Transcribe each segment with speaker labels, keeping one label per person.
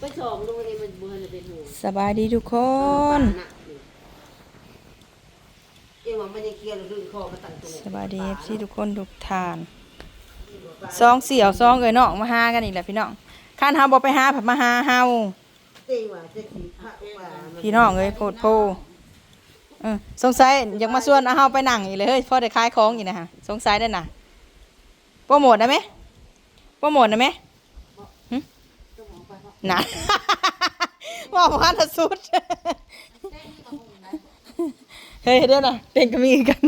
Speaker 1: ไปสองดูนี่มันบ่ทันได้เป็นหู
Speaker 2: สบายดีทุกคน
Speaker 1: หนักนี่เอ็งว่ามันยังเคลียร์แล้วดึงคอมาตั้งตรงนี้
Speaker 2: สบายดีพี่ทุกคนทุกทานซองเสี่ยวซองเอ้ยน้องมาหากันอีกแหละพี่น้องข้านเฮาบ่ไปหาผัดมาหาเฮา
Speaker 1: เต็งว่าจะขี่พระว่ามัน
Speaker 2: พี่น้องเอ้ยโพดโพเออสงสัยอยากมาชวนเอาเฮาไปนั่งอีกเลยเฮ้ยพอได้ขายของอีกนะฮะสงสัยได้น่ะโปรโมทได้ไหมโปรโมทได้ไหมหึ น่ะว่าบ่ทันจะสุดเฮ้ยเดี๋ยวนะเต็งก็มีกัน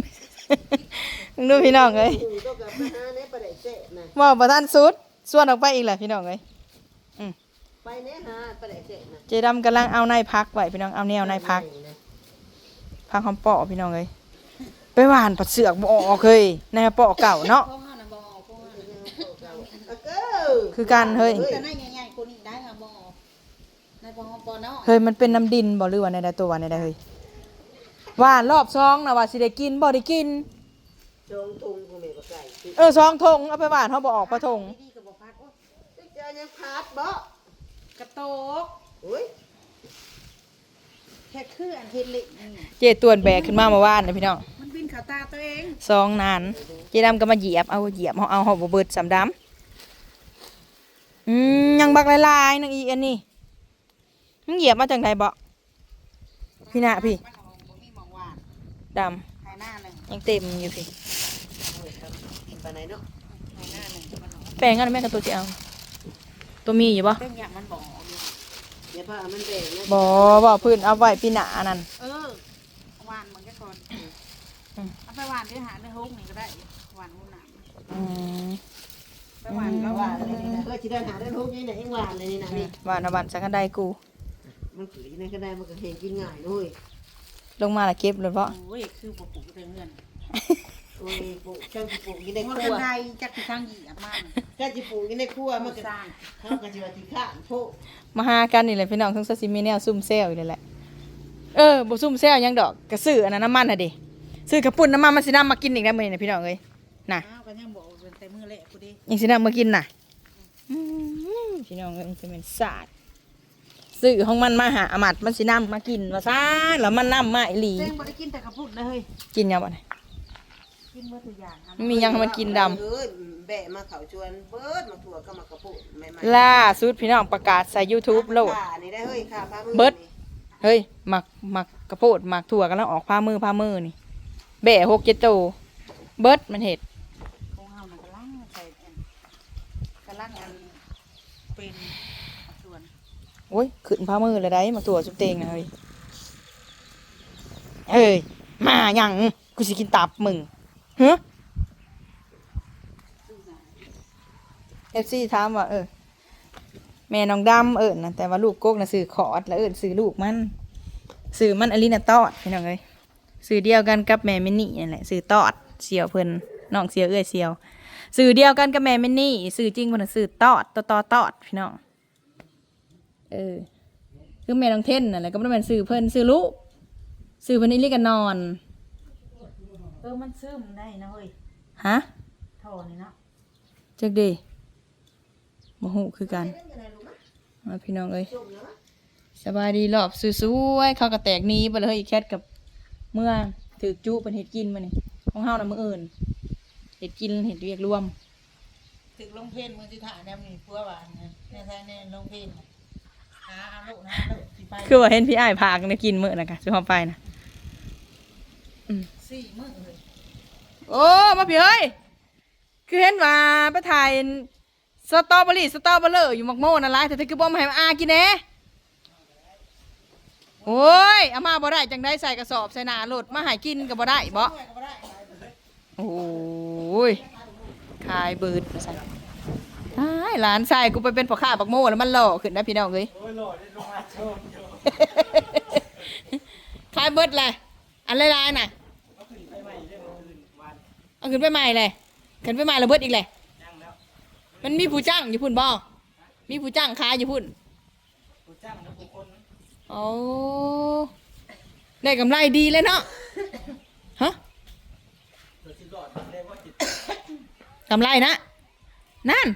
Speaker 2: มึงดูพี่น้องเอ้ย
Speaker 1: หูต้องกลับมาหาในประเดี๋ยวเจ๊นะ
Speaker 2: ว่าประทานสุดส่วนออกไปอีกแหละพี่น้องเอ้ย
Speaker 1: ไปเนี่ยหาประเดี๋ยวเจ๊นะ
Speaker 2: เจดำกำลังเอาในพักไว้พี่น้องเอาแนวในพักพักหอมเปาะพี่น้องเอ้ยไปหวานปัดเสือกบ่ออกเฮ้ยในเปาะเก่าเนาะ
Speaker 3: พวกเขาน่ะบ่ออกพวกเขาน่ะ
Speaker 1: เอาเก้อ
Speaker 2: คือกันเฮ้ย
Speaker 3: บ่ออกบ่เนาะ
Speaker 2: เฮ้ยมันเป็นน้ำดินบ่หรือว่าในใดตัวว่าในใดเฮ้ยหว่านรอบซองนะว่าสิได้กินบ่ได้กิน
Speaker 1: จงทุงกูไม่ก็ไก่สิ
Speaker 2: เออซองทงเอาไปหวานเขาบ่ออกพระทง
Speaker 3: ดีๆก็บ่พัดโอ้ย
Speaker 1: เจ้ายังพาดบ่
Speaker 3: กระโตก
Speaker 1: โอ้ย
Speaker 3: แค่คืออันเฮ็ดเล็กนี่
Speaker 2: เจตวนแบกขึ้นมาเมื่อวานนี่พี่น้อง
Speaker 3: มันบินเข้าตาตัวเอง
Speaker 2: ซองนานเจดำก็มาเหยียบเอาเหยียบเอาเอาเฮาบ่เบิดสำดำอืมยังบักหลายๆนึงอีอันนี้ มึงเหยียบมาจังไดบ่พี่น่ะพี่
Speaker 3: มันเอาบ่มีหมองหวาน
Speaker 2: ด
Speaker 3: ไห้หน้าหนึงำ
Speaker 2: ยังเต็มอยู่พี่
Speaker 1: โอ้ยครับไปไหนเนาะ
Speaker 3: ไห้หน้าหนึงมันออก
Speaker 2: แปลงกันแม่กับตัวจะเอาตัวมีอยู่ปะ
Speaker 3: เป็นอย่างมันบ่ออกอยู่
Speaker 1: เดี๋ยวพามันแบ่งนะ
Speaker 2: บอบ่พื้นเอาไว้ปีหน้านั่น
Speaker 3: เออหวานมันก็ก่อน
Speaker 2: อืม
Speaker 3: เอาไปหวานด้วยหาด้วยฮกนี่ก็ได้หวานหุ่นหนาม
Speaker 2: อืม
Speaker 3: ไปหวานก็
Speaker 1: ก็
Speaker 3: หวา
Speaker 1: ว่านเลยนี่นะเออที่เดินหาได้ทุกนี่นะยังหวานเลยนี่นะนี่
Speaker 2: ว่านะบันสักกันได้กู
Speaker 1: มันถือที่นั่นก็ได้มันก็เห็นกินง่ายด้วย
Speaker 2: ลงมาละเก็บเลยเพราะ
Speaker 3: โอ้ยคือบ่ปลูกแต่เงิน
Speaker 1: โอ้ยปลูกเจ้าจิปลูกกินใน
Speaker 3: มัน
Speaker 1: ครั
Speaker 3: กัน
Speaker 1: ว
Speaker 3: ไดจักสิทางเหยียบมัน
Speaker 1: เจ้าจิปลูกกินในครัวมันก็
Speaker 3: สร้าง
Speaker 1: เขาก็จะว่าที่ข้างโพก
Speaker 2: มาหากันนี่แหละพี่น้องทั้งซาซิมิแนวซุ่มเซลอยู่เลยแหละเออบ่ซุ่มเซลหยังดอกกระซื้ออันนั้นน้ำมันน่ะดิซื้อกระปุ่นน้ำมันมันสินำมากินอีกได้มื้อนี้นะพี่น้องเอ้ยน่ะ
Speaker 3: อ้าวก็ยังบอกว่าเป็นแต่มือเละกูดิ
Speaker 2: ยังสินำมากินน่ะอืมพี่น้องเอ้ยมันจะเป็นศาสตร์ ซื้อของมันมาหาอามัดมันสินำมากินว่าซ่าแล้วมันนำมาอีหลี
Speaker 3: เต้งบ่ได้กินแต่กระพุ้นนะเฮ้ย
Speaker 2: กินยังบ่เนี่ย
Speaker 3: กินเมื่อทุกอย่างครับ
Speaker 2: มันมียังให้มันกินดำ
Speaker 1: เอ้ยแบะมาเขาชวนเบิดมาถั่วก็มากระปุกใหม่
Speaker 2: ล่าสุดพี่น้องประกาศใส่ YouTube โหลด
Speaker 1: ค่ะนี่ได้เฮ้ยค่ะพามือ
Speaker 2: เบิดเฮ้ยหมักหมักกระโพดหมักถั่วกันแล้วออกผ้ามือผ้ามือนี่แบะหกเจ็ดโตวเบิดมันเห็ด
Speaker 3: คงเฮามันกำลังใส่อันกำลังอันเป็นส่วน
Speaker 2: โอ้ยขึ้นผ้ามือเลยได้มักถั่วสุบเตงนะเฮ้ยเฮ้ยมาหยังกูสิกินตับมึงฮะเอฟซีถามว่าเออแม่น้องดำเอิญนะแต่ว่าลูกโกกนะสื่อขอดแล้วเอิญสื่อลูกมันสื่อมันอลินาตอดพี่น้องเอ้ยสื่อเดียวกันกับแม่มินนี่นั่นแหละสื่อตอดเสียวเพิ่นน้องเสียวเอ้ยเสียวสื่อเดียวกันกับแม่มินนี่สื่อจริงเพิ่นสื่อตอดตอตอตอดพี่น้อง เออ คือแม่น้องเท่นนั่นแหละก็บ่ได้เป็นสื่อเพิ่นสื่อลูกสื่อเพิ่นนี่เรียกกันนอน
Speaker 3: เออมันซึมได้นะเฮ้ย
Speaker 2: ฮะ
Speaker 3: ท่อนี่เนาะ
Speaker 2: จักเดีบ่ฮู้คือกันมาพี่น้องเอ้ยสบายดีรอบสวยๆเขาก็แตกหนี้ไปเลยอีแคทกับเมื่อถือจุเป็นเห็ดกินมานี่ของเฮาน่ะมื้ออื่นเห็ดกินเห็ดเรียกรวม
Speaker 3: ตึกลงเพนมือสิถ่าแนวนี้พัวหวานนะแน่แท้แน่ลงเพนน่ะหาเอาลูกนะลูกสิไป
Speaker 2: คือว่าเห็นพี่อ้ายพากันไปกินมื้อน่ะกะสิเฮาไปนะ
Speaker 3: สี่มื้อเลย
Speaker 2: โอ้มาพี่เอ้ยคือเห็นว่าไปถ่ายสตรอเบอรี่สตรอเบอร์เลอร์อยู่มักโม่นั่นหลายแต่เธอคือบ่มาให้อากินแหน่โอ้ยเอามาบ่ได้จังได้ใส่กระสอบใส่หน้ารถมาให้กินก็บ่ได้บ่โอ้ยขายเบิดมาสั่น ตายหลานชายกูไปเป็นพ่อค้าบักโม่แล้วมันหล่อขึ้นนะพี่น้องเอ้ยขายเบิดเลยอันลายๆน่ะเอาขึ้นไปใหม่เลยขึ้นไปใหม่แล้วเบิดอีกเลยมันมีผู้จ้างอยู่พุ่นบ่มีผู้จ้างขายอยู่พุ่นโอ้ได้กำไรดีเลยเนาะฮะกำไรนะนั่น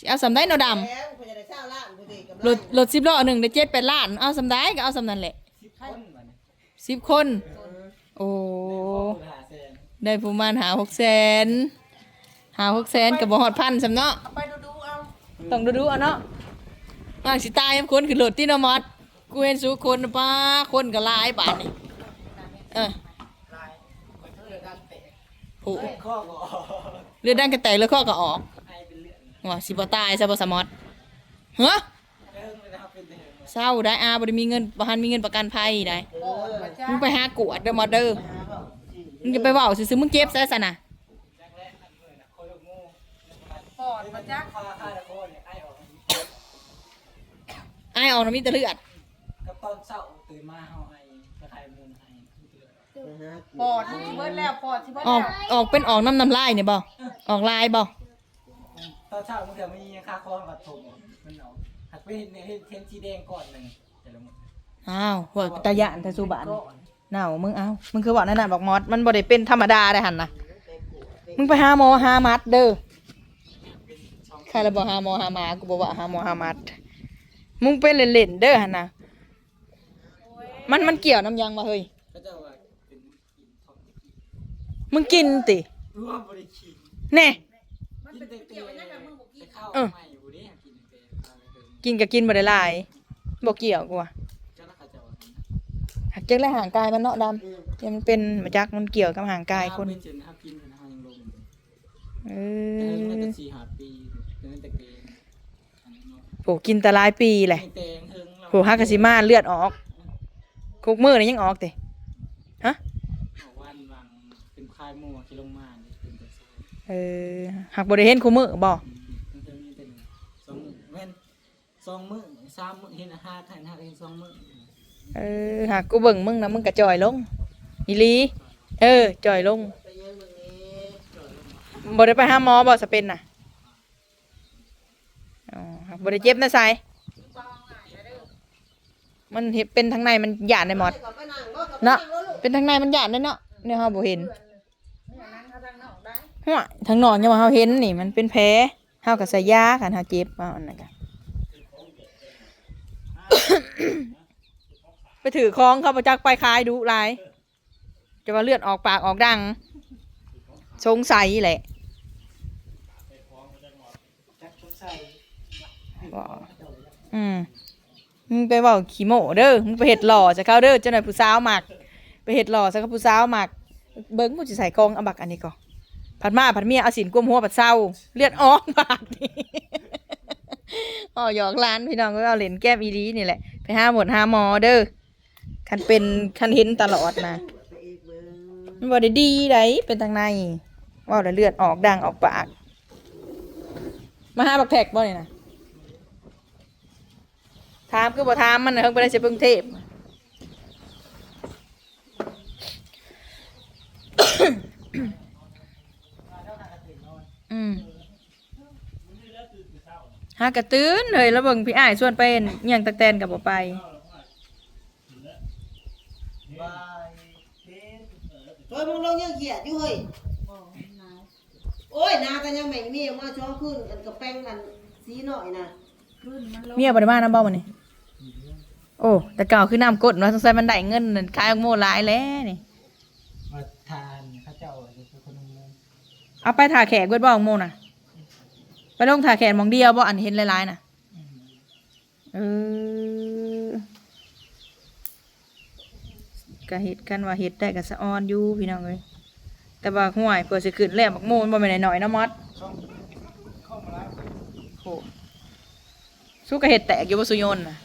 Speaker 2: สิเอาสำได้เนาะดำ
Speaker 1: แล้วเพิ่นจะได้เช่าล้านผู้ดีกำลัง
Speaker 2: รถรถสิบล้อหนึ่งได้เจ็ดแปดล้าน เอาสำได้ก็เอาสำนั้นแหละ
Speaker 4: สิบคนวันนี้
Speaker 2: สิบคนโอ้
Speaker 4: หาแสน
Speaker 2: ได้ประมาณหาหกแสนหาหกแสนกับบ่ฮอดพันสำเนาะ
Speaker 3: เอาไปดูดูๆเอา
Speaker 2: ต้องดูดูๆเอาเนาะว่างสิตายยามคนขึ้นรถที่เนอมอดกูเห็นสู้คนน่ะป้าคนก็หลายบาทนี่เออ
Speaker 3: ลายไปเท่าเดือดันเตะ
Speaker 2: โอ้
Speaker 4: ข้อก็ออก
Speaker 2: เลือดดังกระแตกเลือดข้อก็ออก ว่าสิบ่ตายซะบ่สมอดเฮ้อ
Speaker 4: เริ่มเลยนะครับเป็นเดือด
Speaker 2: เศร้าได้อาบ่ได้มีเงินบ่ทันมีเงินประกันภัยได้
Speaker 3: โอ้ยมาจ้า
Speaker 2: มึงไปหากวดเด้อมอดเด้อมึงจะไปเว้าซื่อๆมึงเจ็บซะซะน่ะ
Speaker 4: แรกแรกอันเลยนะโคโยงู
Speaker 3: ปอดมาจ้า
Speaker 4: ข้าข้าตะโกนเนี่ยไอออก
Speaker 2: อ้ายออกน้ำมีแต่เลือด
Speaker 4: กับตอนเช้าตื่นมาเฮาไอกระไทยมูลไอ
Speaker 3: ปอดที่เบิดแล้วปอดที่เบิด
Speaker 2: ออก
Speaker 3: แล้ว
Speaker 2: ออกเป็นออกน้ำน้ำลายเนี่ยบ่ออกลายบ่
Speaker 4: ตอนเช้ามันจะมีค่าคอนกับถมมันเอาหักไปเห็นเห็นเห็นสีแดงก่อนหนึ่งแต่ละมื้อ
Speaker 2: อ้าวหัวตะยานแต่สุบานเน่ามึงเอามึงคือบอกนั่นน่ะบอกมอดมันบ่ได้เป็นธรรมดาได้หั่นน่ะมึงไปหาหมอหามัดเด้อใครละบอกหาหมอหาหมากูบอกว่าหาหมอหามัดมึงเป็นเล่นๆเด้อหั่นน่ะมันมันเกี่ยวน้ำยังมาเฮ้ย
Speaker 4: ก็จะว่าเป็นกินทองตะกี้
Speaker 2: มึงกินติ
Speaker 4: รวมบริคิน
Speaker 2: แน่
Speaker 3: มัน เป็นเกี่ยวกับยังไงมึงบอกกิน
Speaker 4: ไปเข้า
Speaker 2: เออ
Speaker 4: ใหม่อยู่ดิกินเตะอะไรเพิ่ม
Speaker 2: กินก็กินบ่ได้หลายบ่เกี่ยวกูว่า
Speaker 4: เจ้าหน้าที่จะว่า
Speaker 2: หักจักและห่างกายมันเนาะดำเดี๋ยวมันเป็นมาจักมันเกี่ยวกับห่างกายคน
Speaker 4: เป็นเจนห้ากินนะฮะยังลง
Speaker 2: เอ
Speaker 4: แต่เงิน
Speaker 2: อ
Speaker 4: แต่สี่หาปีเงินแต่เกณฑ์
Speaker 2: โหกินแต่หลายปีแหละ
Speaker 4: แตงเฮิง
Speaker 2: โหฮักกะสิมาเลือดออกคุกมือนี่ยังออกเติฮะ
Speaker 4: วันวังเป็นคายมัวที่ลงมาเป็นแต่
Speaker 2: เออหักบ่ได้เห็นคุมือบ่
Speaker 4: มันจะมีเป็นสองเว้นสองมื้อสามมื้อเห็นห้าขันห้าเห็นสองมื้อ
Speaker 2: เออหักกูเบิ่งมึงนะมึงกระจอยลงอีหลีเออจอยลงบ่ได้ไปหาหมอบ่สะเป็นน่ะอ๋อหักบ่ได้เจ็บนะสายมันเห็นเป็นทางในมันหยาดในหมด
Speaker 1: ก็ไปนั่งบ่ก็ไป
Speaker 2: เนาะ
Speaker 1: นั่งแล้วลูก
Speaker 2: เป็นทางในมันหยาดได้เนาะเนี่ยเฮาบ่เห็น
Speaker 3: เนี่ยนั่งเขาทางนอกได้
Speaker 2: หัวทางนอกยังว่าเฮาเห็นนี่ มันเป็นแผลเฮาก็ใส่ยาคันเฮาเจ็บเอาอันนั้นก็ไปถือคองเขาประจักไปคายดูหลาย จะว่าเลือดออกปากออกดังสงสัยแหละ
Speaker 4: จักอื
Speaker 2: มมึงไปเว่าขี้โมเด้อมึงไปเห็ดหล่อจะเข้าเด้อเจ้าหน่อยผู้สาวหมัก ไปเห็ดหล่อจะเข้าผู้สาวหมัก เบิ้งกูจะใส่กองอาบักอันนี้ก่อน ผัดมาผัดเมียเอาสินกวมหัวผัดเศร้าเลือดออกปากนี่อ๋อหยอกร้านพี่น้องก็เอาเหรียญแก้มอีรีนี่แหละ ไปห้าหมดห้าหมอเด้อคันเป็นคันเห็นตลอดนะ
Speaker 1: ไปอีกเบิ่ง
Speaker 2: มันบ่ได้ดีไดเป็นทางในว่าแต่เลือดออกดังออกปาก มาห้าบักแพกบ่นี่นะถามคือบ่ถามมันเพิ่งไปได้เสียกรุงเทพ อืมหากระตื้นเลยแล้วเบิ่งพี่อ้ายส่วนไปเอี่ยงตะแตนกับบ่ไป
Speaker 4: บายเทน
Speaker 1: เฮ้ยมึงลงยังเขียดอยู่เฮ้ยโอ้ยนาแต่ยังไม่มีมาช่องขึ้นกันกับแป้งกันสีหน่อยนะ
Speaker 3: ขึ้นมันลง
Speaker 2: เมียบ่ได้มาน้ำบ่มันนี่โอ้แต่เก่าคือน้ำกดเนาะสงสัยมันได้เงินนั่นขายออกโมหลายแล้วนี่
Speaker 4: มาทานข้าเจ้าเป็นคนนึง
Speaker 2: เอาไปถ่าแขกเบิดบ่ออกโมน่ะ ไปลงถ่าแขกหมองเดียวบ่อันเห็นหลายๆน่ะเออก็เฮ็ดกันว่าเฮ็ดได้ก็สะออนอยู่พี่น้องเอ้ยแต่ว่าห่วยเพื่อสิขึ้นแล้วบักโมมันบ่แม่นน้อยๆเนาะมอด
Speaker 4: ช่องเข้ามาแล้ว
Speaker 2: โหสู้กับเห็ดแตกอยู่บ่สุโยนน่ะ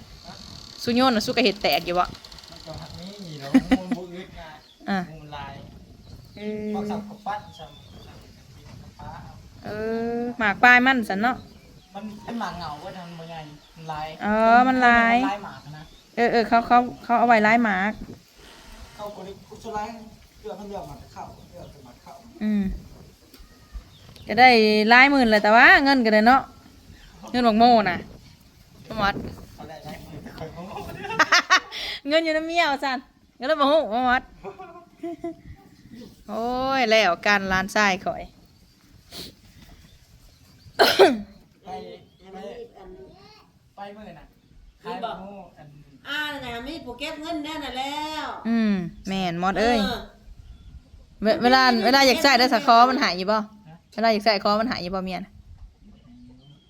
Speaker 2: สุโยนน่ะสู้กับเห็ดแตกอยู่บ่
Speaker 4: มันก็หักนี้นี่เรามูลบุอึดนะ
Speaker 2: อะ
Speaker 4: มูลลาย
Speaker 2: เอ
Speaker 4: พอ
Speaker 2: เออหมากปลายมันสันเนาะ
Speaker 4: มันเป็นหมาเหงาว่าทำมันใหญ่มันลาย
Speaker 2: เออมันลาย
Speaker 4: ลายหมากนะ
Speaker 2: เออเออเขาเขาเขาเอาไว้ร้ายหมาก
Speaker 4: เข้าคนนี้คุชไลเกือบพันเดียวมาเข้าเกือบจะมาเข้า
Speaker 2: อืมก็ได้ร้ายหมื่นเลยแต่ว่าเงินก็ได้เนาะเงินบักโมน่ะสมอด
Speaker 4: เขาได้ได้มือแต่คอยมอง
Speaker 2: เงินอยู่น้ำเมียวสันเงินแล้วบ่ฮู้สมอดโอ้ยแล้วการร้านทรายข่อย
Speaker 4: ไปมื่อน่ะขายหมูอัน
Speaker 1: อ่าน่ะมีโปรแกรมเงินแน่น่ะแล้ว
Speaker 2: อืมแม่นมอดเอ้ยเวเวลาเวลาอยากใส่ได้สักคอมันหายอยู่บ่เวลาอยากใส่คอมันหายอยู่บ่เมียน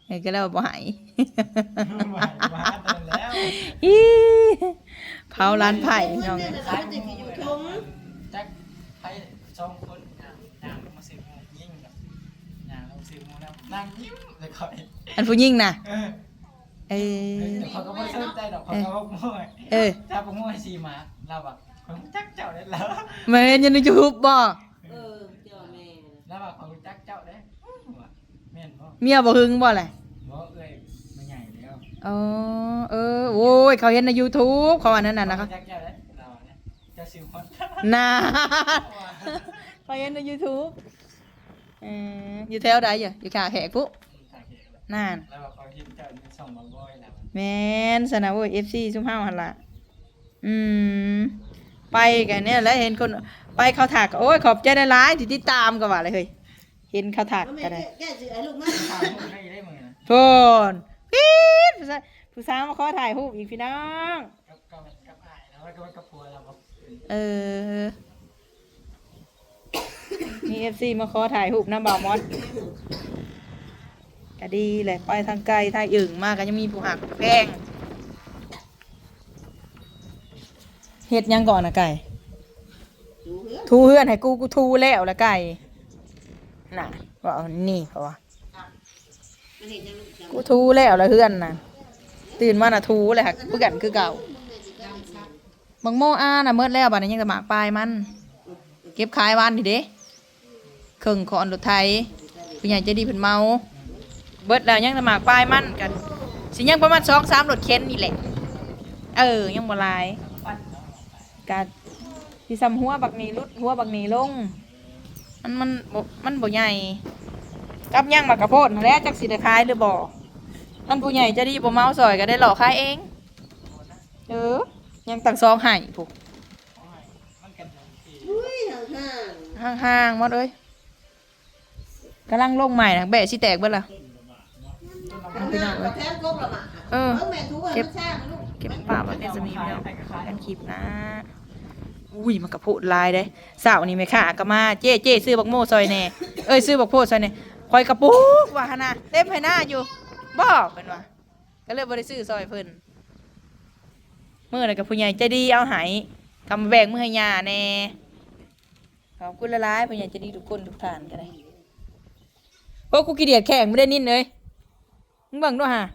Speaker 2: เอ้ยก็แล้วบ่หาย
Speaker 4: หวานหวานนั่นแล้ว
Speaker 2: อีเผาร้านไผ่พี่น้อง
Speaker 1: เงิ
Speaker 2: เอ้
Speaker 1: น
Speaker 2: ย
Speaker 1: น่ะ
Speaker 4: ขาย
Speaker 1: มัน
Speaker 4: ห
Speaker 1: จะ
Speaker 4: มู
Speaker 1: อยู่
Speaker 4: เลย
Speaker 1: ทง
Speaker 4: จักใครสองคนอะนางมาซื้อหมูยิ่งกับนางเราซื้อหมูแล้ว นางยิ้มเลยคอย
Speaker 2: อันผู้หญิงน่ะ
Speaker 4: เออ
Speaker 2: เออ
Speaker 4: แต่เขาก็ไม่สนใจดอกเขาก็บอกมั่ว
Speaker 2: เออ
Speaker 4: ถ้าบอกมั่วชีมาเราแบบผมจักเจ้าได้แล้ว
Speaker 2: แม่นอยันใน YouTube บ่
Speaker 1: เออเจ้าแม่
Speaker 4: แล้วแบบเขาจักเจ้าได้ว่ะแม่นบ่
Speaker 2: เมียบ่หึงบ่แหละ
Speaker 4: บ่เอ้ยมันใหญ่แล้ว
Speaker 2: อ๋อเออโอ้ยเขาเห็นใน YouTube เขาว่านั่นน่ะนะ
Speaker 4: เขา
Speaker 2: คะ
Speaker 4: จักเจ้าได้เราเนี่ยเจ้าสิวคน
Speaker 2: น่าเขาเห็นใน YouTube เอออยู่แถวใดอยู่อยู่ขาแขกปุ๊นั่น
Speaker 4: แล้วแบบเขาเห็นเจ้าในช่องบ่บ่อยแล้ว
Speaker 2: แม่นสนะโว้ย FC ซุมเฮาหั่นล่ะอืมไปกันเนี่ยแล้วเห็นคนไปเขาถากก็โอ้ยขอบใจได้หลายที่ติดตามก็ว่าเลยเฮ้ยเห็นเขาถาก
Speaker 1: แล้วแม่
Speaker 2: ก็ได้
Speaker 1: แก้สิไอ้ลูกมา
Speaker 4: ถามมึงได้ได้มึงนะ
Speaker 2: โฟนปี๊ดผู้สาวผู้สาวมาขอถ่ายรูปอีกพี่น้อง
Speaker 4: กับกับกับอ้ายแล้วก็กับผัวเราบ่
Speaker 2: เออ มีเอฟซีมาขอถ่ายรูปน้ำบ่าวมอสก็ดีเลยไปทางไกลทางอึ่งมากก็ยังมีผู้หักแพงเฮ็ดหยังก่อนนะไก่
Speaker 1: ดูเหือ
Speaker 2: ทูเฮือนให้กูกูทูแล้วละไก่ น่ะว่าเอานี่เพราะว่า
Speaker 1: มันเห็นยังลูกจัง
Speaker 2: กูทูแล้วละเฮือนน่ะ ตื่นมาน่ะทูเลยค่ะเพื่อกันคือเก่าบางโมอาน่ะเมื่อแล้วบัดนี้ยังจะหมากปลายมัน เก็บขายวันนี่เด้ เครื่องขอนรถไทยผู้ใหญ่ใจดีเพิ่นเมา เบิดแล้วยังจะหมากปลายมันกัน สิยังประมาณสองสามรถเข็นนี่แหละ เออ ยังบ่หลายกะสิซ้ำหัวบักนี้ลุดหัวบักนี้ลง มันมันบ่มันบ่ใหญ่กับยังบักกระโพดนั่นแหล้วจักสิได้ขายหรือบ่มันผู้ใหญ่ใจดีบ่เมาซอยก็ได้หลอกขายเอง เออ ยังตั้งซองให้ผูก
Speaker 4: มันกันอย่างที่
Speaker 1: อุ้ยห่าง
Speaker 2: ห่างๆหมดเอ้ย กำลังลงใหม่นะแบะสิแตกเบิดล่ะ
Speaker 1: ๆ
Speaker 2: เอาพี่น้องเอ้ย
Speaker 1: แทนกบละมา
Speaker 2: เออ
Speaker 1: แม่ทุกวัน
Speaker 2: เก็บ
Speaker 1: มันซ่านะลูก
Speaker 2: เก็บป่าไว้เป็นสมีพี่น้องขอกันคลิปนะอุ้ยมันกระโพดลายได้สาวนี่ไม่ค่ะก็มาเจ๊เจ๊ซื้อบักโม่ซอยแหน่เอ้ยซื้อบักโพดซอยแหน่คอยกระปุกว่าหนนะเต็มให้หน้าอยู่บอกเป็นว่าก็เลยบ่ได้ซื้อซอยเพิ่นเมื่อไหร่กับผู้ใหญ่ใจดีเอาใหายทำแบ่งมือให้ยาแน่ขอบคุณละลายๆผู้ใหญ่ใจดีทุกคนทุกท่านก็ได้ โอ้กูกี่เดียดแข่งไม่ได้นินเลยมึงเบิ่งด้วยฮะ